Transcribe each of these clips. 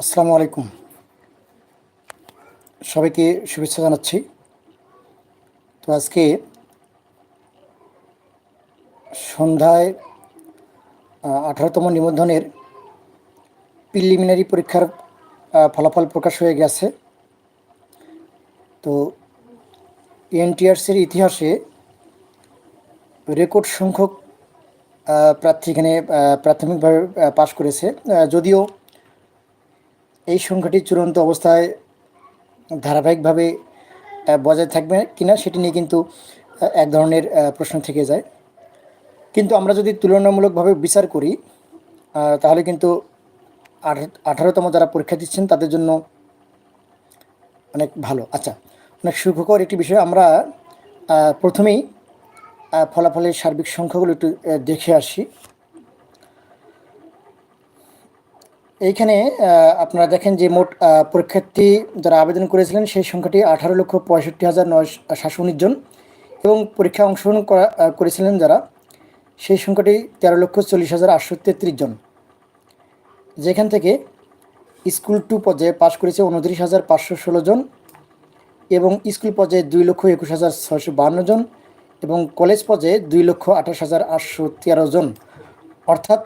আসসালামু আলাইকুম। সবাইকে শুভেচ্ছা জানাচ্ছি। তো আজকে সন্ধ্যায় আঠারোতম নিবন্ধনের প্রিলিমিনারি পরীক্ষার ফলাফল প্রকাশ হয়ে গেছে। তো এনটিআরসির ইতিহাসে রেকর্ড সংখ্যক প্রার্থী এখানে প্রাথমিকভাবে পাশ করেছে। যদিও এই সংখ্যাটি চূড়ান্ত অবস্থায় ধারাবাহিকভাবে বজায় থাকবে কিনা সেটি নিয়ে কিন্তু এক ধরনের প্রশ্ন থেকে যায়। কিন্তু আমরা যদি তুলনামূলকভাবে বিচার করি তাহলে কিন্তু আঠা- আঠারোতম যারা পরীক্ষা দিচ্ছেন তাদের জন্য অনেক ভালো। আচ্ছা অনেক সুখকর একটি বিষয় আমরা প্রথমেই ফলাফলের সার্বিক সংখ্যাগুলো একটু দেখে আসি। এইখানে আপনারা দেখেন যে মোট পরীক্ষার্থী যারা আবেদন করেছিলেন, সেই সংখ্যাটি আঠারো লক্ষ পঁয়ষট্টি হাজার নয় সাতশো উনিশ জন এবং পরীক্ষা অংশগ্রহণ করা করেছিলেন যারা, সেই সংখ্যাটি তেরো লক্ষ চল্লিশ হাজার আটশো তেত্রিশ জন। যেখান থেকে স্কুল টু পর্যায়ে পাশ করেছে উনত্রিশ হাজার পাঁচশো ষোলো জন এবং স্কুল পর্যায়ে দুই লক্ষ একুশ হাজার ছয়শো বাহান্ন জন এবং কলেজ পর্যায়ে দুই লক্ষ আঠাশ হাজার আটশো তেরো জন। অর্থাৎ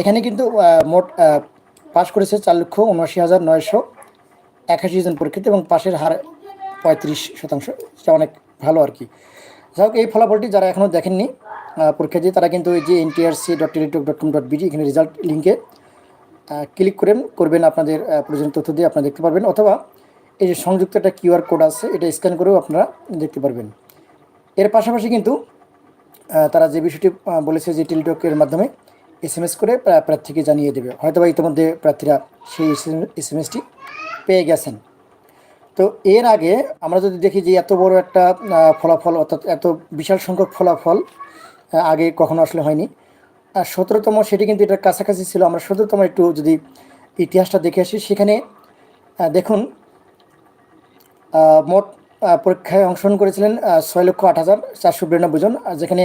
এখানে কিন্তু মোট পাশ করেছে চার লক্ষ উনআশি হাজার নয়শো একাশি জন পরীক্ষিত এবং পাশের হার পঁয়ত্রিশ শতাংশ এটা অনেক ভালো আর কি। যাই হোক, এই ফলাফলটি যারা এখনও দেখেননি পরীক্ষা দিয়ে তারা কিন্তু এই যে NTRC dot Teletalk dot com dot BD এখানে রেজাল্ট লিঙ্কে ক্লিক করেন, করবেন আপনাদের প্রয়োজনীয় তথ্য দিয়ে আপনারা দেখতে পারবেন, অথবা এই যে সংযুক্ত একটা কিউআর কোড আছে, এটা স্ক্যান করেও আপনারা দেখতে পারবেন। এর পাশাপাশি কিন্তু তারা যে বিষয়টি বলেছে যে টেলিটকের মাধ্যমে এস এম এস করে প্রার্থীকে জানিয়ে দেবে। হয়তো বা ইতিমধ্যে প্রার্থীরা সেই এস এম এসটি পেয়ে গেছেন। তো এর আগে আমরা যদি দেখি যে এত বড় একটা ফলাফল, অর্থাৎ এত বিশাল সংখ্যক ফলাফল আগে কখনো আসলে হয়নি। আর সতেরোতম সেটি কিন্তু এটার কাছাকাছি ছিল। আমরা সতেরোতম একটু যদি ইতিহাসটা দেখে আসি, সেখানে দেখুন মোট পরীক্ষায় অংশগ্রহণ করেছিলেন ছয় লক্ষ আট হাজার চারশো বিরানব্বই জন, আর যেখানে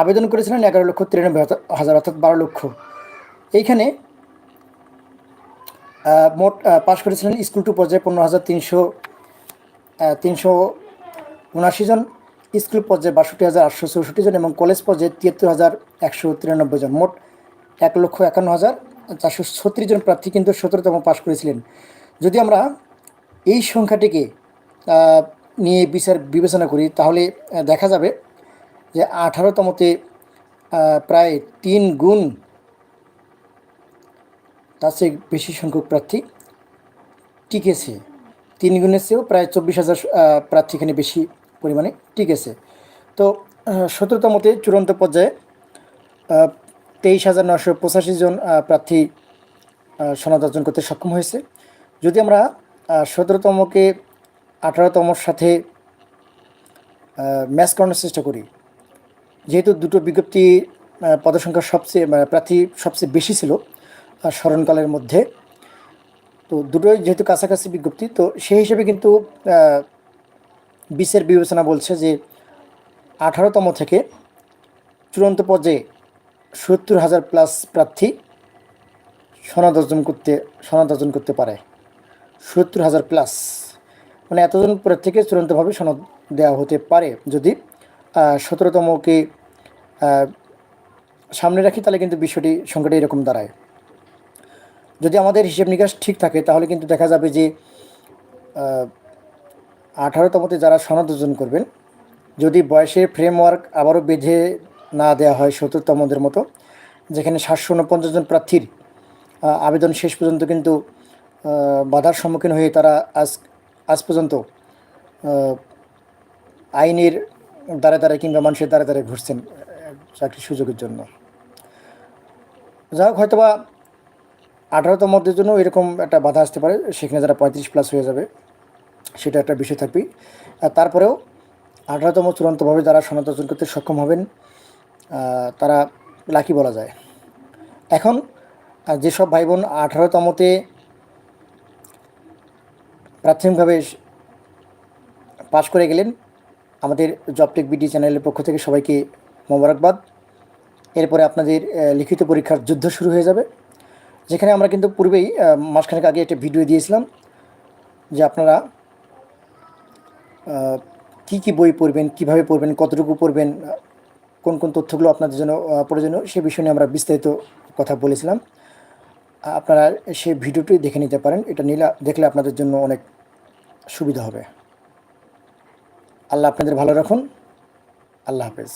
আবেদন করেছিলেন এগারো লক্ষ তিরানব্বই হাজার- অর্থাৎ বারো লক্ষ। এইখানে মোট পাশ করেছিলেন স্কুল টু পর্যায়ে পনেরো হাজার তিনশো তিনশো উনআশি জন, স্কুল পর্যায়ে বাষট্টি হাজার আটশো চৌষট্টি জন এবং কলেজ পর্যায়ে তিয়াত্তর হাজার একশো তিরানব্বই জন। মোট এক লক্ষ একান্ন হাজার চারশো ছত্রিশ জন প্রার্থী কিন্তু সতেরোতম পাশ করেছিলেন। যদি আমরা এই সংখ্যাটিকে নিয়ে বিচার বিবেচনা করি, তাহলে দেখা যাবে যে আঠারোতমতে প্রায় তিন গুণ তার চেয়ে বেশি সংখ্যক প্রার্থী টিকেছে। তিন গুণের চেয়েও প্রায় চব্বিশ হাজার প্রার্থী এখানে বেশি পরিমাণে টিকেছে। তো সতেরোতমতে চূড়ান্ত পর্যায়ে তেইশ হাজার নশো পঁচাশি জন প্রার্থী সনদ অর্জন করতে সক্ষম হয়েছে। যদি আমরা সতেরোতমকে আঠারোতমর সাথে ম্যাচ করানোর চেষ্টা করি যেহেতু দুটো বিজ্ঞপ্তি পদসংখ্যা সবচেয়ে মানে প্রার্থী সবচেয়ে বেশি ছিল স্মরণকালের মধ্যে, তো দুটোই যেহেতু কাছাকাছি বিজ্ঞপ্তি, তো সেই হিসেবে কিন্তু বিসের বিবেচনা বলছে যে আঠারোতম থেকে চূড়ান্ত পর্যায়ে সত্তর হাজার প্লাস প্রার্থী সনদ অর্জন করতে, সনদ অর্জন করতে পারে। সত্তর হাজার প্লাস মানে এতজন প্রার্থীকে চূড়ান্তভাবে সনদ দেওয়া হতে পারে যদি সতেরোতমকে সামনে রাখি, তাহলে কিন্তু বিষয়টি সংখ্যাটি এরকম দাঁড়ায়। যদি আমাদের হিসেব নিকাশ ঠিক থাকে, তাহলে কিন্তু দেখা যাবে যে আঠারোতমতে যারা সনদ অর্জন করবেন, যদি বয়সের ফ্রেমওয়ার্ক আবারও বেঁধে না দেওয়া হয় সত্তরতমদের মতো, যেখানে সাতশো উনপঞ্চাশ জন প্রার্থীর আবেদন শেষ পর্যন্ত কিন্তু বাধার সম্মুখীন হয়ে তারা আজ আজ পর্যন্ত আইনের দ্বারা দ্বারা কিংবা মানুষের দ্বারা দ্বারা ঘুরছেন চাকরির সুযোগের জন্য। যাই হোক, হয়তোবা আঠারোতমদের জন্য এরকম একটা বাধা আসতে পারে, সেখানে যারা পঁয়ত্রিশ প্লাস হয়ে যাবে, সেটা একটা বিষয় থাকবেই। আর তারপরেও আঠারোতম চূড়ান্তভাবে যারা সনদ অর্জন করতে সক্ষম হবেন তারা লাকি বলা যায়। এখন যেসব ভাই বোন আঠারোতমতে প্রাথমিকভাবে পাশ করে গেলেন আমাদের জবটেক বিডি চ্যানেলের পক্ষ থেকে সবাইকে মোবারকবাদ। এরপরে আপনাদের লিখিত পরীক্ষার যুদ্ধ শুরু হয়ে যাবে। যেখানে আমরা কিন্তু পূর্বেই মাসখানেক আগে একটা ভিডিও দিয়েছিলাম যে আপনারা কি কি বই পড়বেন, কীভাবে পড়বেন, কতটুকু পড়বেন, কোন কোন তথ্যগুলো আপনাদের জন্য প্রয়োজনীয় সে বিষয় নিয়ে আমরা বিস্তারিত কথা বলেছিলাম। আপনারা সেই ভিডিওটি দেখে নিতে পারেন। এটা নিলে, দেখলে আপনাদের জন্য অনেক সুবিধা হবে। আল্লাহ আপনাদের ভালো রাখুন। আল্লাহ হাফেজ।